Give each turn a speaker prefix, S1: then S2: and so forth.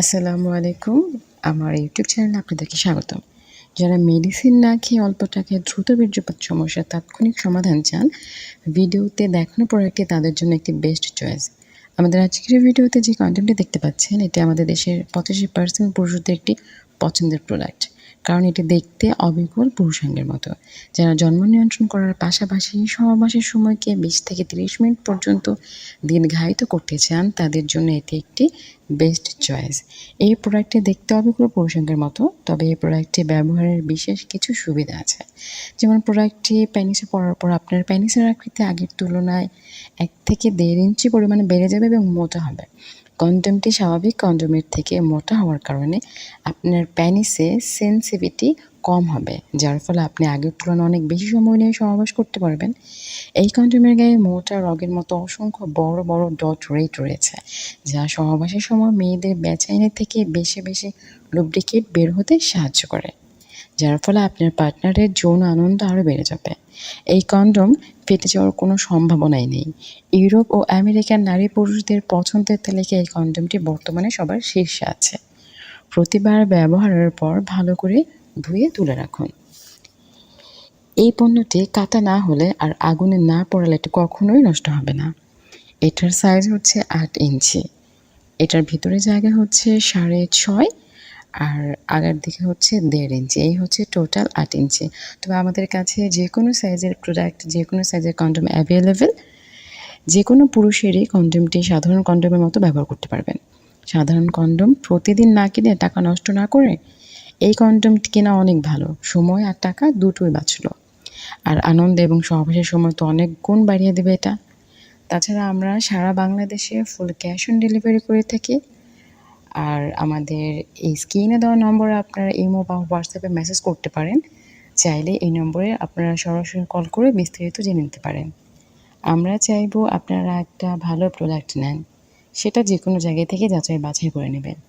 S1: আসসালামু আলাইকুম। আমার ইউটিউব চ্যানেলে আপনাদেরকে স্বাগতম। যারা মেডিসিন না খেয়ে অল্প টাকায় দ্রুত বীর্যপাত সমস্যার তাৎক্ষণিক সমাধান চান, ভিডিওতে দেখানো প্রোডাক্টটি তাদের জন্য একটি বেস্ট চয়েস আমাদের আজকের ভিডিওতে যে কন্টেন্টটি দেখতে পাচ্ছেন, এটি আমাদের দেশের পঁচাশি পার্সেন্ট পুরুষদের একটি পছন্দের প্রোডাক্ট কারণ এটি দেখতে অবিকল পুরুষাঙ্গের মতো। যারা জন্ম নিয়ন্ত্রণ করার পাশাপাশি সহবাসের সময়কে বিশ থেকে তিরিশ মিনিট পর্যন্ত দীর্ঘায়িত করতে চান, তাদের জন্য এটি একটি বেস্ট চয়েস এই প্রোডাক্টটি দেখতে হবে পুরো পুরুষাঙ্গের মতো, তবে এই প্রোডাক্টটি ব্যবহারের বিশেষ কিছু সুবিধা আছে। যেমন প্রোডাক্টটি প্যানিসে পরার পর আপনার প্যানিসের আকৃতি আগের তুলনায় এক থেকে দেড় ইঞ্চি পরিমাণে বেড়ে যাবে এবং মোটা হবে। কন্ডমটি স্বাভাবিক কন্ডমের থেকে মোটা হওয়ার কারণে আপনার প্যানিসে সেন্সিভিটি কম হবে, যার ফলে আপনি আগের তুলনায় অনেক বেশি সময় নিয়ে সহবাস করতে পারবেন। এই কন্ডমের গায়ে মোটা রগের মতো অসংখ্য বড় বড় ডট রেট রয়েছে, যা সহবাসের সময় মেয়েদের বেচাইনি থেকে বেশি বেশি লুব্রিকেট বের হতে সাহায্য করে, যার ফলে আপনার পার্টনারের যৌন আনন্দ আরও বেড়ে যাবে। এই কন্ডম ফেটে যাওয়ার কোনো সম্ভাবনাই নেই। ইউরোপ ও আমেরিকার নারী পুরুষদের পছন্দের তালিকায় এই কন্ডমটি বর্তমানে সবার শীর্ষে আছে। প্রতিবার ব্যবহারের পর ভালো করে ধুয়ে তুলে রাখুন। এই পণ্যটি কাটা না হলে আর আগুনে না পড়ালে এটি কখনোই নষ্ট হবে না। এটার সাইজ হচ্ছে আট ইঞ্চি। এটার ভিতরে জায়গা হচ্ছে সাড়ে ছয় আর আগার দিকে হচ্ছে দেড় ইঞ্চি। এই হচ্ছে টোটাল আট ইঞ্চি। তবে আমাদের কাছে যে কোনো সাইজের প্রোডাক্ট যে কোনো সাইজের কন্ডম অ্যাভেলেবেল যে কোনো পুরুষেরই কন্ডমটি সাধারণ কন্ডমের মতো ব্যবহার করতে পারবেন। সাধারণ কন্ডম প্রতিদিন না কিনে টাকা নষ্ট না করে এই কন্ডমটি কেনা অনেক ভালো। সময় আর টাকা দুটোই বাঁচলো। আর আনন্দ এবং সহবাসের সময় তো অনেক গুণ বাড়িয়ে দেবে এটা। তাছাড়া আমরা সারা বাংলাদেশে ফুল ক্যাশ অন ডেলিভারি করে থাকি। আর আমাদের এই স্ক্রিনে দেওয়া নম্বরে আপনারা ইমো বা হোয়াটসঅ্যাপে মেসেজ করতে পারেন। চাইলে এই নম্বরে আপনারা সরাসরি কল করে বিস্তারিত জেনে নিতে পারেন। আমরা চাইব আপনারা একটা ভালো প্রোডাক্ট নেন। সেটা যে কোনো জায়গায় থেকে যাচাই বাছাই করে নেবেন।